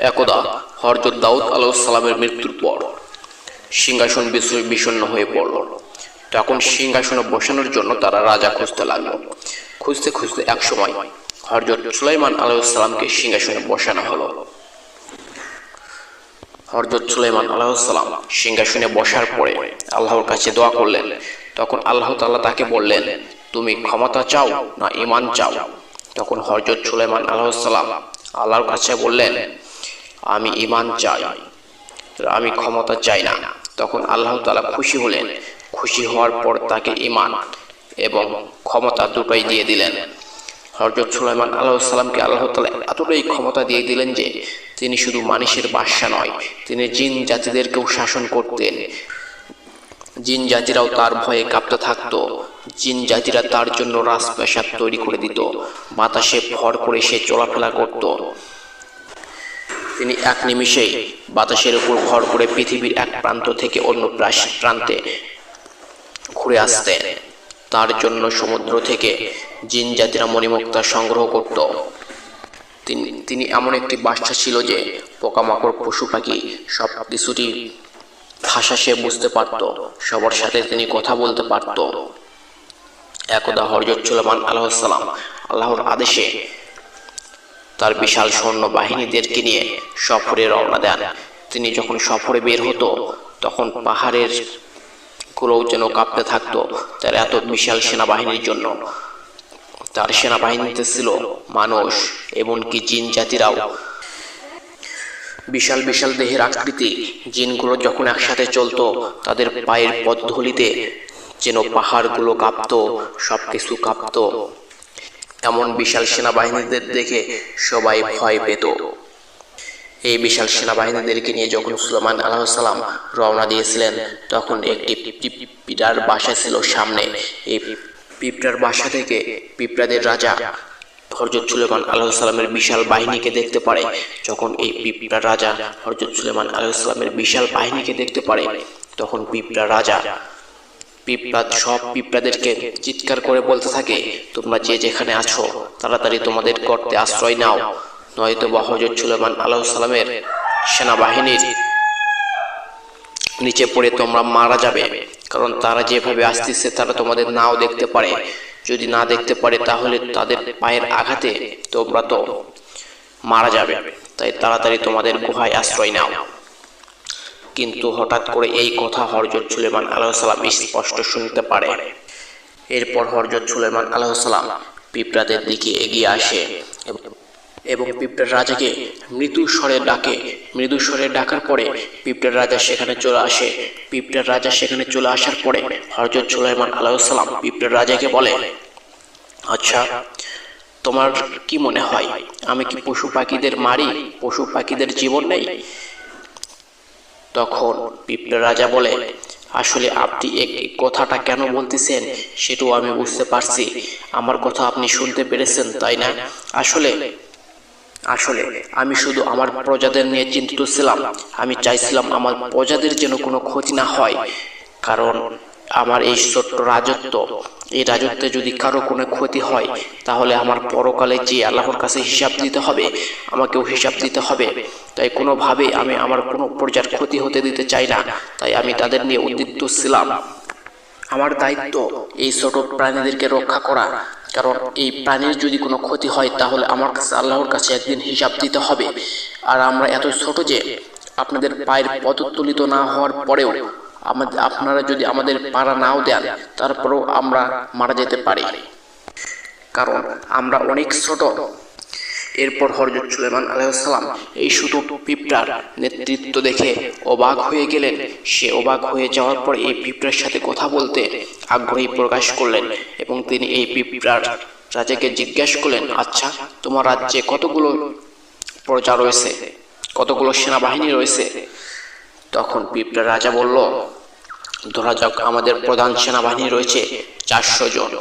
একদা হরজত দাউদ আলাইসালামের মৃত্যুর পর সিংহাসন বিষ- বিষণ্ণ হয়ে পড়ল। তখন সিংহাসনে বসানোর জন্য তারা রাজা খুঁজতে লাগল। খুঁজতে খুঁজতে এক সময় হরজত সুলাইমান আলাইসালামকে সিংহাসনে বসানো হলো। হরজত সুলাইমান আলাইসালাম সিংহাসনে বসার পরে আল্লাহর কাছে দোয়া করলেন। তখন আল্লাহ তাআলা তাকে বললেন, তুমি ক্ষমতা চাও না ইমান চাও? তখন হরজত সুলাইমান আলাইসালাম আল্লাহর কাছে বললেন আমি ইমান চাই। আমি ক্ষমতা চাই না। তখন আল্লাহ তালা খুশি হলেন। খুশি হওয়ার পর তাকে ইমান এবং ক্ষমতা দুটোই দিয়ে দিলেন। হরজত সুলাইমান আল্লাহ সাল্লামকে আল্লাহ তালা এতটাই ক্ষমতা দিয়ে দিলেন যে, তিনি শুধু মানুষের বাদশা নয়, তিনি জিন জাতিদেরকেও শাসন করতেন। জিন জাতিরাও তার ভয়ে কাঁপতে থাকতো। জিন জাতিরা তার জন্য রাজপ্রাসাদ তৈরি করে দিত। বাতাসে ভর করে সে চলাফেরা করত। তিনি এক নিমিষেই বাতাসের উপর ভর করে পৃথিবীর এক প্রান্ত থেকে অন্য প্রান্তে ঘুরে আসতেন। তার জন্য সমুদ্র থেকে জিন জাতিরা মণিমুক্তা সংগ্রহ করত। তিনি তিনি এমন একটি বাচ্চা ছিল যে পোকামাকড়, পশু পাখি সব কিছুটি ভাষা সে বুঝতে পারত। সবার সাথে তিনি কথা বলতে পারত। একদা হরজত সুলেমান আলাইসালাম আল্লাহর আদেশে তার বিশাল সৈন্য বাহিনীদেরকে নিয়ে সফরে রওনা দেন। তিনি যখন সফরে বের হতো, তখন পাহাড়ের গুলোও যেন কাঁপতে থাকতো তার এত বিশাল সেনাবাহিনীর জন্য। তার সেনাবাহিনীতে ছিল মানুষ, এমনকি জিন জাতিরাও। বিশাল বিশাল দেহের আকৃতি, জিনগুলো যখন একসাথে চলতো, তাদের পায়ের পথধূলিতে যেন পাহাড়গুলো কাঁপতো সব কিছু কাঁপতো। এমন বিশাল সেনাবাহিনীদের দেখে সবাই ভয় পেত। এই বিশাল সেনাবাহিনীদেরকে নিয়ে যখন সুলেমান আলাহ সালাম রওনা দিয়েছিলেন, তখন একটি পিঁপড়ার বাসা ছিল সামনে। এই পিঁপড়ার বাসা থেকে পিঁপড়াদের রাজা হরজত সুলেমান আলাহ সালামের বিশাল বাহিনীকে দেখতে পারে। যখন এই পিঁপড়ার রাজা হরজত সুলেমান আলাহ সালামের বিশাল বাহিনীকে দেখতে পারে, তখন পিঁপড়া রাজা পিঁপড়া সব পিঁপড়াদেরকে চিৎকার করে বলতে থাকে, তোমরা যে যেখানে আছো, তাড়াতাড়ি তোমাদের গর্তে আশ্রয় নাও। নয়তো বা হজরত সুলেমান আলাহ সালামের সেনাবাহিনীর নিচে পড়ে তোমরা মারা যাবে, কারণ তারা যেভাবে আসতেছে, তারা তোমাদের নাও দেখতে পারে। যদি না দেখতে পারে, তাহলে তাদের পায়ের আঘাতে তোমরা তো মারা যাবে। তাই তাড়াতাড়ি তোমাদের গুহায় আশ্রয় নাও। কিন্তু হঠাৎ করে এই কথা হরজত সুলেমান আলাইসাল্লাম স্পষ্ট শুনতে পারে। এরপর হরজত সুলেমান আলাইসাল্লাম পিঁপড়াদের দিকে এগিয়ে আসে এবং- পিঁপড়ার রাজাকে মৃদু স্বরে ডাকে। মৃদু স্বরে ডাকার পরে পিঁপড়ার রাজা সেখানে চলে আসে। পিঁপড়ার রাজা সেখানে চলে আসার পরে হরজত সুলাইমান আলাইসাল্লাম পিঁপড়ার রাজাকে বলে আচ্ছা তোমার কি মনে হয়? আমি কি পশু পাখিদের মারি? পশু পাখিদের জীবন নেই? তখন পিঁপড়ে রাজা বলে, আসলে আপনি এক কথাটা কেন বলতেছেন? সেটাও আমি বুঝতে পারছি। আমার কথা আপনি শুনতে পেরেছেন, তাই না? আসলে আসলে আমি শুধু আমার প্রজাদের নিয়ে চিন্তিত ছিলাম। আমি চাইছিলাম আমার প্রজাদের যেন কোনো ক্ষতি না হয়। কারণ আমার এই ছোট্ট রাজত্ব, এই রাজত্বে যদি কারও কোনো ক্ষতি হয়, তাহলে আমার পরকালে যে আল্লাহর কাছে হিসাব দিতে হবে, আমাকেও হিসাব দিতে হবে। তাই কোনোভাবে আমি আমার কোনো প্রজার ক্ষতি হতে দিতে চাই না। তাই আমি তাদের নিয়ে উদ্বিগ্ন ছিলাম। আমার দায়িত্ব এই ছোট প্রাণীদেরকে রক্ষা করা। কারণ এই প্রাণীর যদি কোনো ক্ষতি হয়, তাহলে আমার কাছে আল্লাহর কাছে একদিন হিসাব দিতে হবে। আর আমরা এত ছোট যে আপনাদের পায়ের পদতুলিত না হওয়ার পরেও আমাদের আপনারা যদি আমাদের পাড়া নাও দেন, তারপরেও আমরা মারা যেতে পারি। কারণ আমরা অনেক ছোট। এরপর হরজত সুলেমান আলাইসালাম এই শুধু পিঁপড়ার নেতৃত্ব দেখে অবাক হয়ে গেলেন। সে অবাক হয়ে যাওয়ার পর এই পিঁপড়ার সাথে কথা বলতে আগ্রহী প্রকাশ করলেন এবং তিনি এই পিঁপড়ার রাজাকে জিজ্ঞাসা করলেন আচ্ছা তোমার রাজ্যে কতগুলো প্রজা রয়েছে? কতগুলো সেনাবাহিনী রয়েছে? তখন পিঁপড়া রাজা বলল, ধরা যাক আমাদের প্রধান সেনাবাহিনী রয়েছে চারশো জন।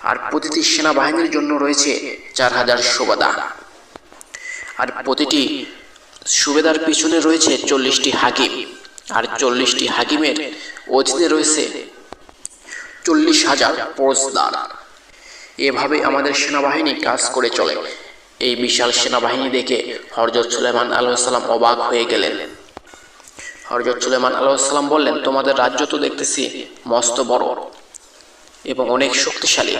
আর প্রতিটি সেনাবাহিনীর জন্য রয়েছে চার হাজার সুবাদা। আর প্রতিটি সুবেদার পিছনে রয়েছে চল্লিশটি হাকিম। আর চল্লিশটি হাকিমের অধীনে রয়েছে চল্লিশ হাজার ফৌজদার। এভাবে আমাদের সেনাবাহিনী কাজ করে চলে। এই বিশাল সেনাবাহিনী দেখে হরজত সুলেমান আলাইসাল্লাম অবাক হয়ে গেলেন। হরজত সুলেমান আলাইসাল্লাম বললেন, তোমাদের রাজ্য তো দেখতেছি মস্ত বড় এবং অনেক শক্তিশালী।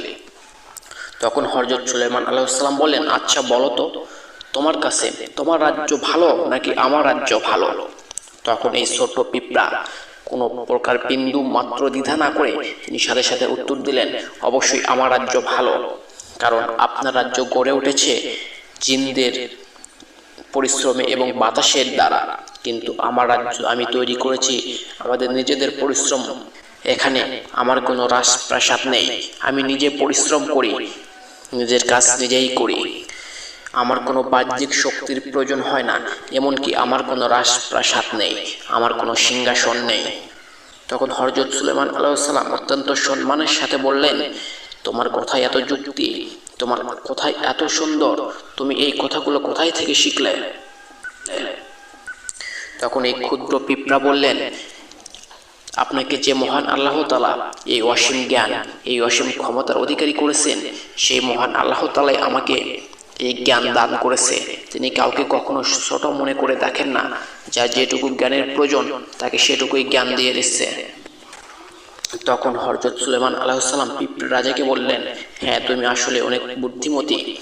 তখন হরজত সুলেমান আলাইসাল্লাম বললেন আচ্ছা বলো তো, তোমার কাছে তোমার রাজ্য ভালো নাকি আমার রাজ্য ভালো? তখন এই ছোট্ট পিঁপড়া কোনো প্রকার বিন্দু মাত্র দ্বিধা না করে তিনি সাথে সাথে উত্তর দিলেন, অবশ্যই আমার রাজ্য ভালো, কারণ আপনার রাজ্য গড়ে উঠেছে জিনদের পরিশ্রমে এবং বাতাসের দ্বারা। কিন্তু আমার রাজ্য আমি তৈরি করেছি, আমাদের নিজেদের পরিশ্রম। এখানে আমার কোনো রাজপ্রাসাদ নেই। আমি নিজে পরিশ্রম করি, নিজের কাজ নিজেই করি। আমার কোনো বাহ্যিক শক্তির প্রয়োজন হয় না, এমনকি আমার কোনো রাজপ্রাসাদ নেই, আমার কোনো সিংহাসন নেই। তখন হরজত সুলেমান আলাইসাল্লাম অত্যন্ত সম্মানের সাথে বললেন, তোমার কথায় এত যুক্তি তোমার কোথায় এত সুন্দর, তুমি এই কথাগুলো কোথায় থেকে শিখলে? তখন এই ক্ষুদ্র পিঁপড়া বললেন, আপনাকে যে মহান আল্লাহ তালা এই অসীম জ্ঞান, এই অসীম ক্ষমতার অধিকারী করেছেন, সেই মহান আল্লাহ তালাই আমাকে এই জ্ঞান দান করেছে। তিনি কাউকে কখনো ছোট মনে করে দেখেন না। যা যেটুকু জ্ঞানের প্রয়োজন, তাকে সেটুকুই জ্ঞান দিয়ে দিচ্ছে। তখন হরজত সুলেমান আলাইসাল্লাম পিঁপড়ে রাজাকে বললেন হ্যাঁ তুমি আসলে অনেক বুদ্ধিমতী।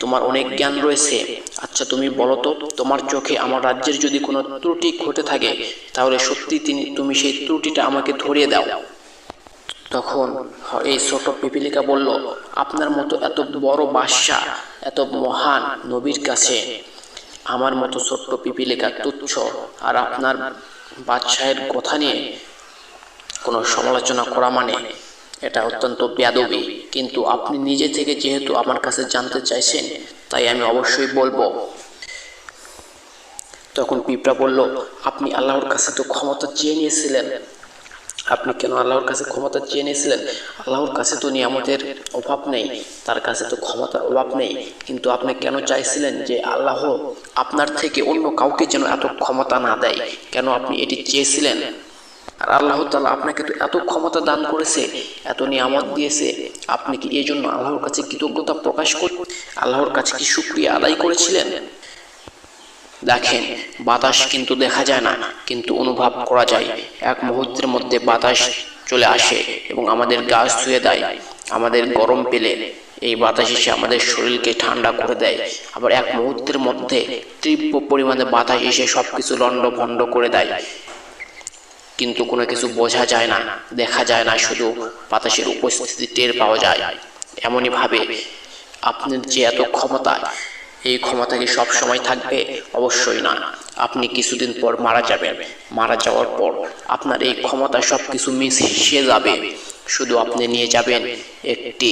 তোমার অনেক জ্ঞান রয়েছে। আচ্ছা তুমি বলো তো, তোমার চোখে আমার রাজ্যের যদি কোনো ত্রুটি ঘটে থাকে, তাহলে সত্যি তিনি, তুমি সেই ত্রুটিটা আমাকে ধরিয়ে দাও। তখন এই ছোট পিপিলিকা বলল, আপনার মতো এত বড় বাদশাহ, এত মহান নবীর কাছে আমার মতো ছোট্ট পিপিলিকা তুচ্ছ। আর আপনার বাদশাহের কথা নিয়ে কোনো সমালোচনা করা মানে? এটা অত্যন্ত বেয়াদবি। কিন্তু আপনি নিজে থেকে যেহেতু আমার কাছে জানতে চাইছেন, তাই আমি অবশ্যই বলব। তখন পিঁপড়া বলল, আপনি আল্লাহর কাছে তো ক্ষমতা চেয়ে নিয়েছিলেন। আপনি কেন আল্লাহর কাছে ক্ষমতা চেয়ে নিয়েছিলেন? আল্লাহর কাছে তো নিয়ামতের অভাব নেই, তার কাছে তো ক্ষমতার অভাব নেই। কিন্তু আপনি কেন চাইছিলেন যে আল্লাহ আপনার থেকে অন্য কাউকে যেন এত ক্ষমতা না দেয়? কেন আপনি এটি চেয়েছিলেন? আর আল্লাহ তালা আপনাকে তো এত ক্ষমতা দান করেছে, এত নিয়ামত দিয়েছে, আপনি কি এই জন্য আল্লাহর কাছে কৃতজ্ঞতা প্রকাশ কর আল্লাহর কাছে কি সুক্রিয়া আদায় করেছিলেন? দেখেন, বাতাস কিন্তু দেখা যায় না, কিন্তু অনুভব করা যায়। এক মুহূর্তের মধ্যে বাতাস চলে আসে এবং আমাদের গাছ ধুয়ে দেয়, আমাদের গরম পেলে এই বাতাস এসে আমাদের শরীরকে ঠান্ডা করে দেয়। আবার এক মুহূর্তের মধ্যে তীব্র পরিমাণে বাতাস এসে সবকিছু লন্ড ভন্ড করে দেয়। কিন্তু কোনো কিছু বোঝা যায় না, দেখা যায় না, শুধু বাতাসের উপস্থিতি টের পাওয়া যায়। এমনই ভাবে আপনার যে এত ক্ষমতা এই ক্ষমতা কি সব সময় থাকবে? অবশ্যই না। আপনি কিছুদিন পর মারা যাবেন। মারা যাওয়ার পর আপনার এই ক্ষমতা সব কিছু মিশে যাবে। শুধু আপনি নিয়ে যাবেন একটি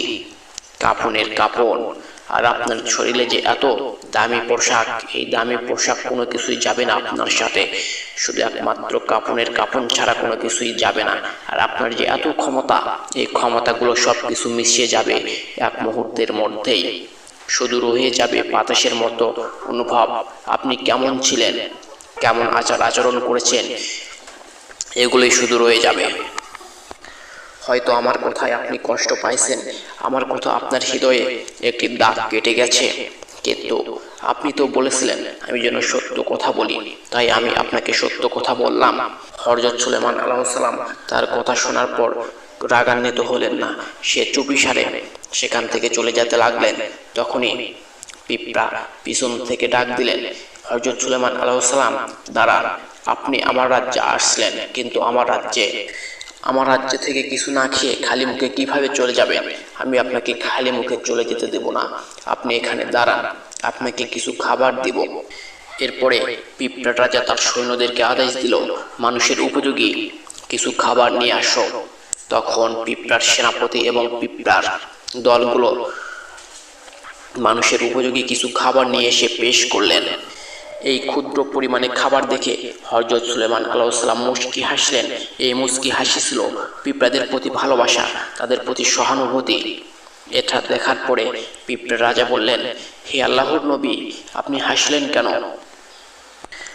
কাফনের কাপড়। আর আপনার শরীরে যে এত দামি পোশাক, এই দামি পোশাক কোনো কিছুই যাবে না আপনার সাথে। শুধু একমাত্র কাপনের কাপন ছাড়া কোনো কিছুই যাবে না। আর আপনার যে এত ক্ষমতা, এই ক্ষমতাগুলো সব কিছু মিশিয়ে যাবে এক মুহূর্তের মধ্যেই। শুধু রয়ে যাবে বাতাসের মতো অনুভব। আপনি কেমন ছিলেন? কেমন আচার আচরণ করেছেন? এগুলোই শুধু রয়ে যাবে। হয়তো আমার কথায় আপনি কষ্ট পাইছেন। আমার কথা আপনার হৃদয়ে একটি দাগ কেটে গেছে। কিন্তু আপনি তো বলেছিলেন, আমি যেন সত্য কথা বলি। তাই আমি আপনাকে সত্য কথা বললাম। হরজত সুলেমান আল্লাহ সালাম তার কথা শোনার পর রাগান্বিত হলেন না। সে চুপি সারে সেখান থেকে চলে যেতে লাগলেন। তখনই পিঁপড়া পিছন থেকে ডাক দিলেন হরজত সুলেমান আল্লাহ সালাম দাঁড়া আপনি আমার রাজ্যে আসলেন, কিন্তু আমার রাজ্যে আমার রাজ্য থেকে কিছু না খেয়ে খালি মুখে কীভাবে চলে যাবেন আমি আপনাকে খালি মুখে চলে যেতে দেব না। আপনি এখানে দাঁড়ান। আপনাকে কিছু খাবার দিব। এরপরে পিঁপড়া রাজা তার সৈন্যদেরকে আদেশ দিল, মানুষের উপযোগী কিছু খাবার নিয়ে আসো। তখন পিঁপড়ার সেনাপতি এবং পিঁপড়ার দলগুলো মানুষের উপযোগী কিছু খাবার নিয়ে এসে পেশ করলেন। এই ক্ষুদ্র পরিমাণে খাবার দেখে হরজত সুলেমান আলাইসাল্লাম মুস্কি হাসলেন। এই মুস্কি হাসি ছিল পিঁপড়াদের প্রতি ভালোবাসা, তাদের প্রতি সহানুভূতি। এটা দেখার পরে পিঁপড়া রাজা বললেন, হে আল্লাহর নবী, আপনি হাসলেন কেন?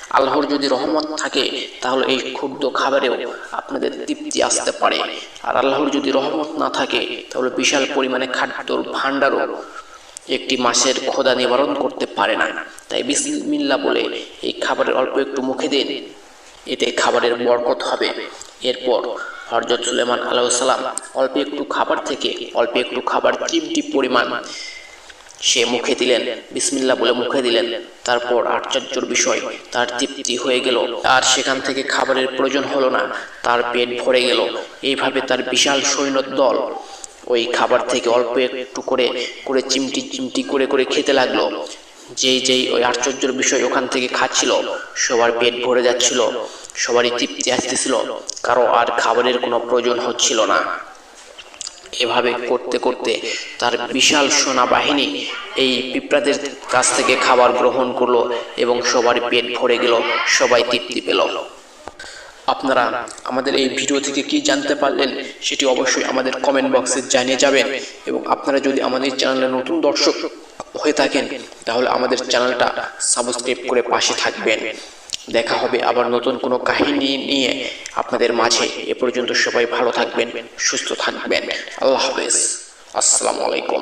আল্লাহর যদি রহমত থাকে, তাহলে এই ক্ষুদ্র খাবারেও আপনাদের তৃপ্তি আসতে পারে। আর আল্লাহর যদি রহমত না থাকে, তাহলে বিশাল পরিমাণে খাদ্যর ভাণ্ডারও একটি মাসের ক্ষুধা নিবারণ করতে পারে না। তাই বিসমিল্লা বলে এই খাবারের অল্প একটু মুখে দিন। এতে খাবারের বরকত হবে। এরপর হরজত সুলেমান আলাইসাল্লাম অল্প একটু খাবার থেকে অল্প একটু খাবার চিমটি পরিমাণ সে মুখে দিলেন। বিসমিল্লা বলে মুখে দিলেন। তারপর আশ্চর্যর বিষয়, তার তৃপ্তি হয়ে গেল। আর সেখান থেকে খাবারের প্রয়োজন হলো না, তার পেট ভরে গেল। এইভাবে তার বিশাল সৈন্য দল ওই খাবার থেকে অল্প একটু করে করে চিমটি চিমটি করে করে খেতে লাগল। যেই যেই ওই আশ্চর্যের বিষয় ওখান থেকে খাচ্ছিল, সবার পেট ভরে যাচ্ছিল, সবারই তৃপ্তি আসতেছিল, কারও আর খাবারের কোনো প্রয়োজন হচ্ছিল না। এভাবে করতে করতে তার বিশাল সোনা বাহিনী এই পিঁপড়াদের কাছ থেকে খাবার গ্রহণ করল এবং সবার পেট ভরে গেল, সবাই তৃপ্তি পেল। আপনারা আমাদের এই ভিডিও থেকে কি জানতে পারলেন সেটি অবশ্যই আমাদের কমেন্ট বক্সে জানিয়ে যাবেন এবং আপনারা যদি আমাদের চ্যানেলে নতুন দর্শক হয়ে থাকেন তাহলে আমাদের চ্যানেলটা সাবস্ক্রাইব করে পাশে থাকবেন। দেখা হবে আবার নতুন কোনো কাহিনী নিয়ে আপনাদের মাঝে। এ পর্যন্ত সবাই ভালো থাকবেন, সুস্থ থাকবেন। আল্লাহ হাফেজ। আসসালামু আলাইকুম।